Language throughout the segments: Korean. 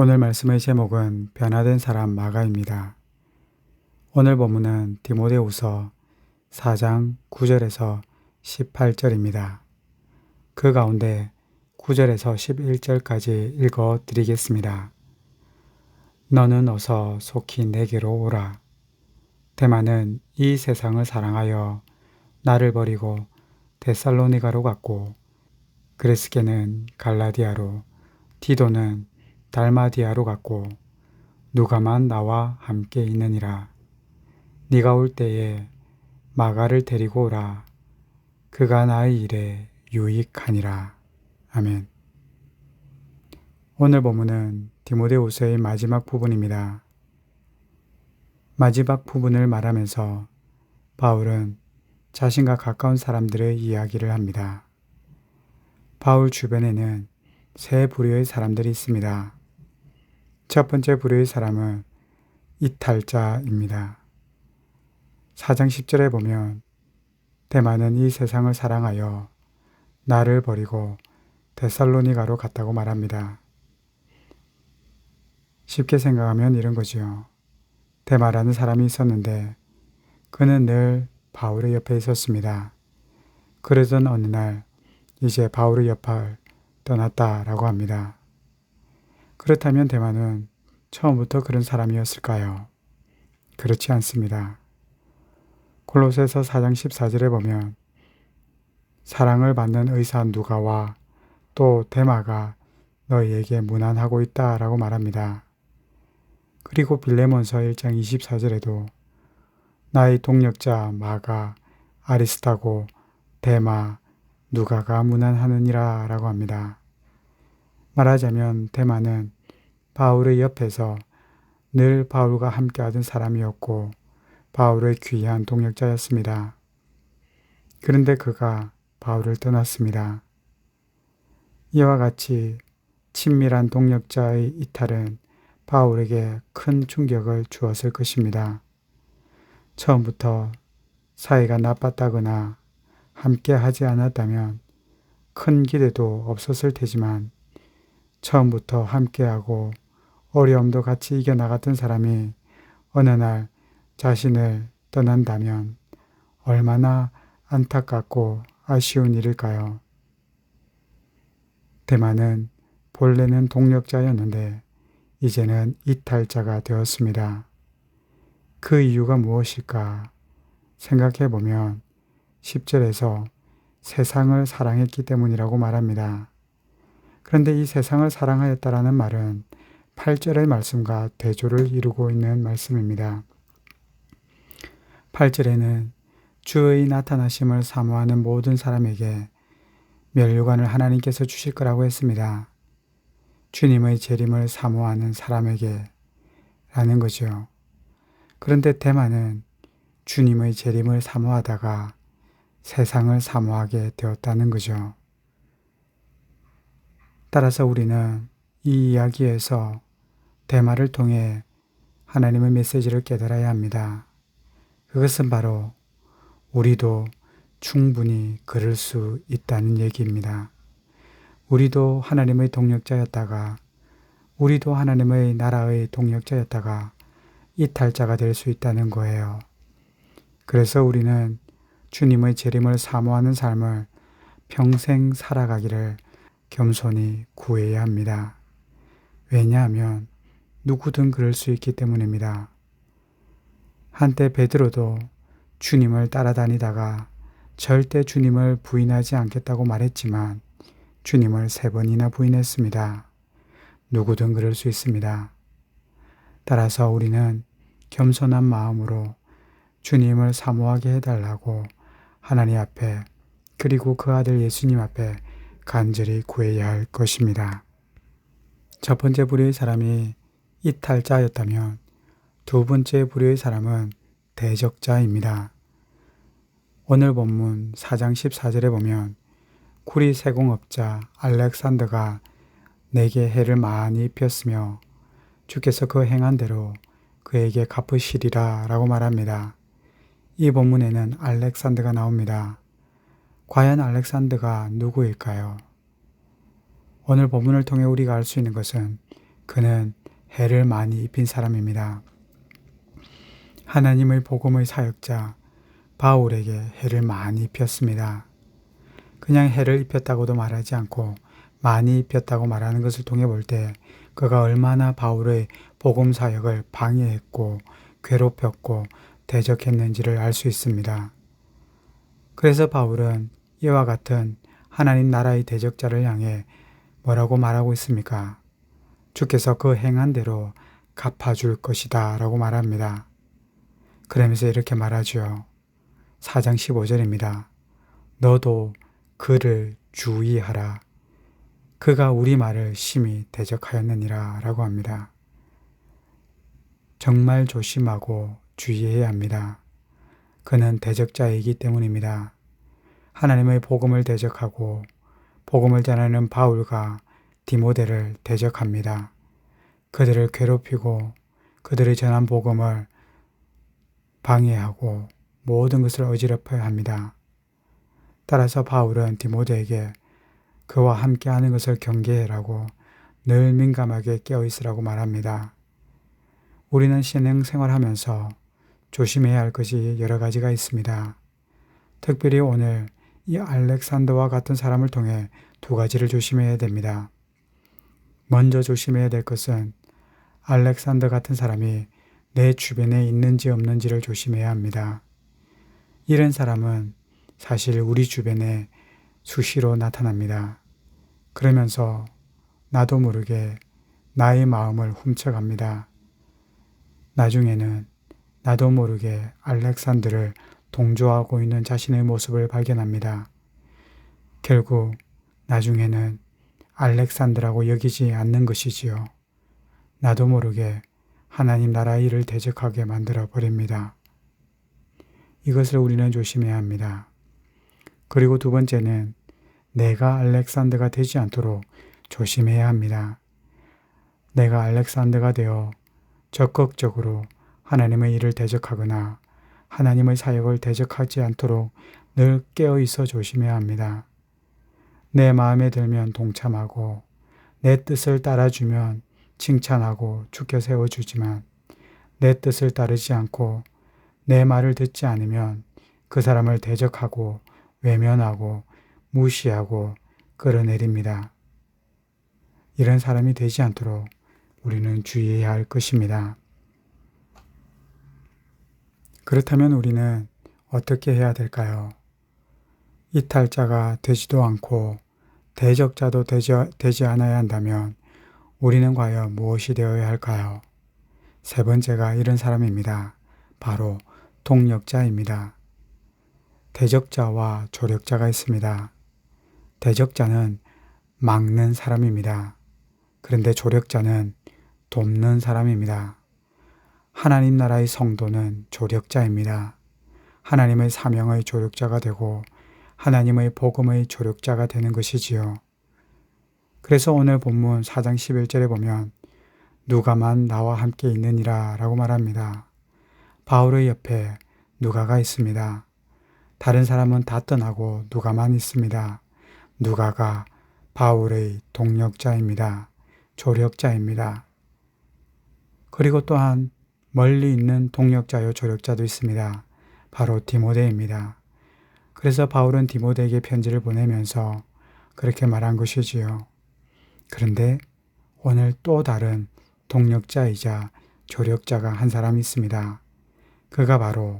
오늘 말씀의 제목은 변화된 사람 마가입니다. 오늘 본문은 디모데후서 4장 9절에서 18절입니다. 그 가운데 9절에서 11절까지 읽어 드리겠습니다. 너는 어서 속히 내게로 오라. 대만은 이 세상을 사랑하여 나를 버리고 데살로니가로 갔고 그레스게는 갈라디아로 디도는 달마디아로 갔고 누가만 나와 함께 있느니라. 네가 올 때에 마가를 데리고 오라. 그가 나의 일에 유익하니라. 아멘. 오늘 본문은 디모데후서의 마지막 부분입니다. 마지막 부분을 말하면서 바울은 자신과 가까운 사람들의 이야기를 합니다. 바울 주변에는 세 부류의 사람들이 있습니다. 첫 번째 부류의 사람은 이탈자입니다. 4장 10절에 보면 대만은 이 세상을 사랑하여 나를 버리고 데살로니가로 갔다고 말합니다. 쉽게 생각하면 이런 거지요. 대마라는 사람이 있었는데 그는 늘 바울의 옆에 있었습니다. 그러던 어느 날 이제 바울의 옆을 떠났다라고 합니다. 그렇다면 대마는 처음부터 그런 사람이었을까요? 그렇지 않습니다. 골로새서 4장 14절에 보면 사랑을 받는 의사 누가와 또 대마가 너희에게 무난하고 있다라고 말합니다. 그리고 빌레몬서 1장 24절에도 나의 동력자 마가 아리스타고 대마 누가가 무난하느니라 라고 합니다. 말하자면 대마는 바울의 옆에서 늘 바울과 함께하던 사람이었고 바울의 귀한 동력자였습니다. 그런데 그가 바울을 떠났습니다. 이와 같이 친밀한 동력자의 이탈은 바울에게 큰 충격을 주었을 것입니다. 처음부터 사이가 나빴다거나 함께 하지 않았다면 큰 기대도 없었을 테지만 처음부터 함께하고 어려움도 같이 이겨나갔던 사람이 어느 날 자신을 떠난다면 얼마나 안타깝고 아쉬운 일일까요? 대만은 본래는 동력자였는데 이제는 이탈자가 되었습니다. 그 이유가 무엇일까 생각해 보면 10절에서 세상을 사랑했기 때문이라고 말합니다. 그런데 이 세상을 사랑하였다라는 말은 8절의 말씀과 대조를 이루고 있는 말씀입니다. 8절에는 주의 나타나심을 사모하는 모든 사람에게 멸류관을 하나님께서 주실 거라고 했습니다. 주님의 재림을 사모하는 사람에게 라는 거죠. 그런데 대만은 주님의 재림을 사모하다가 세상을 사모하게 되었다는 거죠. 따라서 우리는 이 이야기에서 대마를 통해 하나님의 메시지를 깨달아야 합니다. 그것은 바로 우리도 충분히 그럴 수 있다는 얘기입니다. 우리도 하나님의 동력자였다가 우리도 하나님의 나라의 동력자였다가 이탈자가 될 수 있다는 거예요. 그래서 우리는 주님의 재림을 사모하는 삶을 평생 살아가기를 겸손히 구해야 합니다. 왜냐하면 누구든 그럴 수 있기 때문입니다. 한때 베드로도 주님을 따라다니다가 절대 주님을 부인하지 않겠다고 말했지만 주님을 세 번이나 부인했습니다. 누구든 그럴 수 있습니다. 따라서 우리는 겸손한 마음으로 주님을 사모하게 해달라고 하나님 앞에 그리고 그 아들 예수님 앞에 간절히 구해야 할 것입니다. 첫 번째 부류의 사람이 이탈자였다면 두 번째 부류의 사람은 대적자입니다. 오늘 본문 4장 14절에 보면 구리 세공업자 알렉산더가 내게 해를 많이 입혔으며 주께서 그 행한 대로 그에게 갚으시리라 라고 말합니다. 이 본문에는 알렉산더가 나옵니다. 과연 알렉산더가 누구일까요? 오늘 본문을 통해 우리가 알 수 있는 것은 그는 해를 많이 입힌 사람입니다. 하나님의 복음의 사역자 바울에게 해를 많이 입혔습니다. 그냥 해를 입혔다고도 말하지 않고 많이 입혔다고 말하는 것을 통해 볼 때 그가 얼마나 바울의 복음 사역을 방해했고 괴롭혔고 대적했는지를 알 수 있습니다. 그래서 바울은 이와 같은 하나님 나라의 대적자를 향해 뭐라고 말하고 있습니까? 주께서 그 행한 대로 갚아줄 것이다 라고 말합니다. 그러면서 이렇게 말하죠. 4장 15절입니다. 너도 그를 주의하라. 그가 우리 말을 심히 대적하였느니라 라고 합니다. 정말 조심하고 주의해야 합니다. 그는 대적자이기 때문입니다. 하나님의 복음을 대적하고 복음을 전하는 바울과 디모데를 대적합니다. 그들을 괴롭히고 그들의 전한 복음을 방해하고 모든 것을 어지럽혀야 합니다. 따라서 바울은 디모데에게 그와 함께 하는 것을 경계해라고 늘 민감하게 깨어 있으라고 말합니다. 우리는 신앙 생활하면서 조심해야 할 것이 여러 가지가 있습니다. 특별히 오늘 이 알렉산더와 같은 사람을 통해 두 가지를 조심해야 됩니다. 먼저 조심해야 될 것은 알렉산더 같은 사람이 내 주변에 있는지 없는지를 조심해야 합니다. 이런 사람은 사실 우리 주변에 수시로 나타납니다. 그러면서 나도 모르게 나의 마음을 훔쳐갑니다. 나중에는 나도 모르게 알렉산드를 동조하고 있는 자신의 모습을 발견합니다. 결국 나중에는 알렉산드라고 여기지 않는 것이지요. 나도 모르게 하나님 나라 일을 대적하게 만들어 버립니다. 이것을 우리는 조심해야 합니다. 그리고 두 번째는 내가 알렉산더가 되지 않도록 조심해야 합니다. 내가 알렉산더가 되어 적극적으로 하나님의 일을 대적하거나 하나님의 사역을 대적하지 않도록 늘 깨어 있어 조심해야 합니다. 내 마음에 들면 동참하고 내 뜻을 따라주면 칭찬하고 죽여 세워주지만 내 뜻을 따르지 않고 내 말을 듣지 않으면 그 사람을 대적하고 외면하고 무시하고 끌어내립니다. 이런 사람이 되지 않도록 우리는 주의해야 할 것입니다. 그렇다면 우리는 어떻게 해야 될까요? 이탈자가 되지도 않고 대적자도 되지, 되지 않아야 한다면 우리는 과연 무엇이 되어야 할까요? 세 번째가 이런 사람입니다. 바로 동력자입니다. 대적자와 조력자가 있습니다. 대적자는 막는 사람입니다. 그런데 조력자는 돕는 사람입니다. 하나님 나라의 성도는 조력자입니다. 하나님의 사명의 조력자가 되고 하나님의 복음의 조력자가 되는 것이지요. 그래서 오늘 본문 4장 11절에 보면 누가만 나와 함께 있느니라 라고 말합니다. 바울의 옆에 누가가 있습니다. 다른 사람은 다 떠나고 누가만 있습니다. 누가가 바울의 동력자입니다. 조력자입니다. 그리고 또한 멀리 있는 동력자요 조력자도 있습니다. 바로 디모데입니다. 그래서 바울은 디모데에게 편지를 보내면서 그렇게 말한 것이지요. 그런데 오늘 또 다른 동력자이자 조력자가 한 사람 있습니다. 그가 바로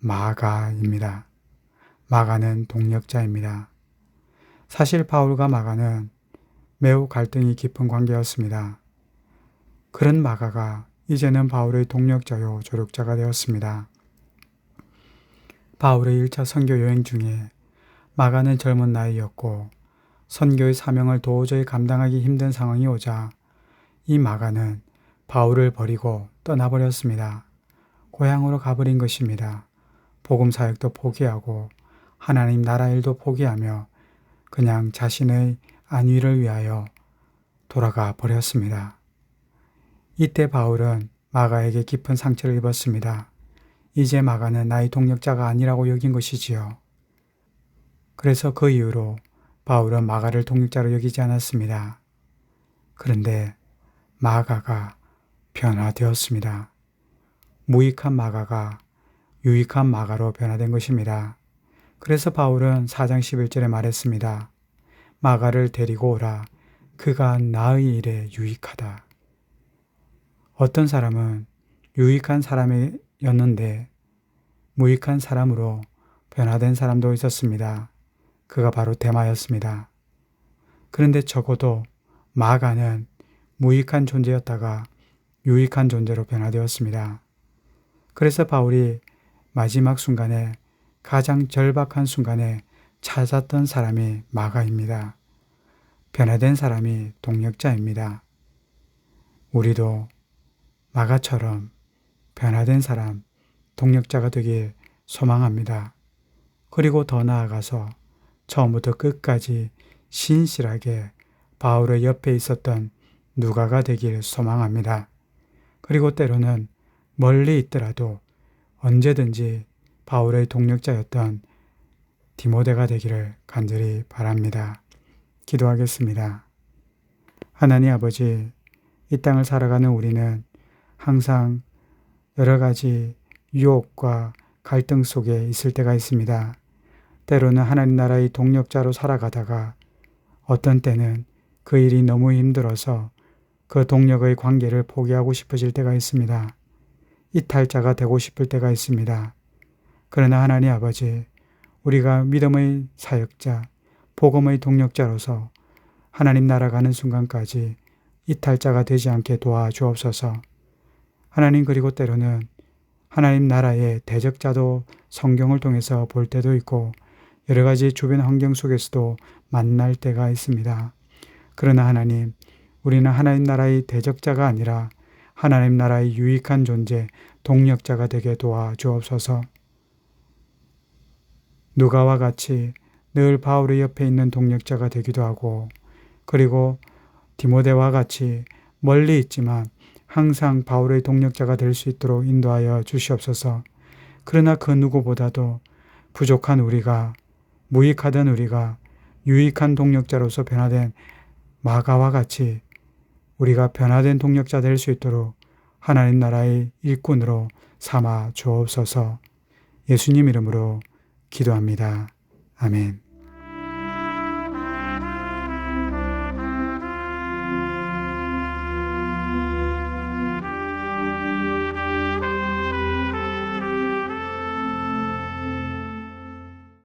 마가입니다. 마가는 동력자입니다. 사실 바울과 마가는 매우 갈등이 깊은 관계였습니다. 그런 마가가 이제는 바울의 동력자요 조력자가 되었습니다. 바울의 1차 선교 여행 중에 마가는 젊은 나이였고 선교의 사명을 도저히 감당하기 힘든 상황이 오자 이 마가는 바울을 버리고 떠나버렸습니다. 고향으로 가버린 것입니다. 복음 사역도 포기하고 하나님 나라 일도 포기하며 그냥 자신의 안위를 위하여 돌아가 버렸습니다. 이때 바울은 마가에게 깊은 상처를 입었습니다. 이제 마가는 나의 동력자가 아니라고 여긴 것이지요. 그래서 그 이후로 바울은 마가를 동력자로 여기지 않았습니다. 그런데 마가가 변화되었습니다. 무익한 마가가 유익한 마가로 변화된 것입니다. 그래서 바울은 4장 11절에 말했습니다. 마가를 데리고 오라. 그가 나의 일에 유익하다. 어떤 사람은 유익한 사람이었는데 무익한 사람으로 변화된 사람도 있었습니다. 그가 바로 대마였습니다. 그런데 적어도 마가는 무익한 존재였다가 유익한 존재로 변화되었습니다. 그래서 바울이 마지막 순간에 가장 절박한 순간에 찾았던 사람이 마가입니다. 변화된 사람이 동력자입니다. 우리도 마가처럼 변화된 사람, 동력자가 되길 소망합니다. 그리고 더 나아가서 처음부터 끝까지 신실하게 바울의 옆에 있었던 누가가 되길 소망합니다. 그리고 때로는 멀리 있더라도 언제든지 바울의 동력자였던 디모데가 되기를 간절히 바랍니다. 기도하겠습니다. 하나님 아버지, 이 땅을 살아가는 우리는 항상 여러 가지 유혹과 갈등 속에 있을 때가 있습니다. 때로는 하나님 나라의 동력자로 살아가다가 어떤 때는 그 일이 너무 힘들어서 그 동력의 관계를 포기하고 싶어질 때가 있습니다. 이탈자가 되고 싶을 때가 있습니다. 그러나 하나님 아버지, 우리가 믿음의 사역자, 복음의 동력자로서 하나님 나라 가는 순간까지 이탈자가 되지 않게 도와주옵소서. 하나님 그리고 때로는 하나님 나라의 대적자도 성경을 통해서 볼 때도 있고 여러 가지 주변 환경 속에서도 만날 때가 있습니다. 그러나 하나님, 우리는 하나님 나라의 대적자가 아니라 하나님 나라의 유익한 존재, 동력자가 되게 도와주옵소서. 누가와 같이 늘 바울의 옆에 있는 동력자가 되기도 하고 그리고 디모데와 같이 멀리 있지만 항상 바울의 동력자가 될 수 있도록 인도하여 주시옵소서. 그러나 그 누구보다도 부족한 우리가 무익하던 우리가 유익한 동력자로서 변화된 마가와 같이 우리가 변화된 동력자 될 수 있도록 하나님 나라의 일꾼으로 삼아 주옵소서 예수님 이름으로 기도합니다. 아멘.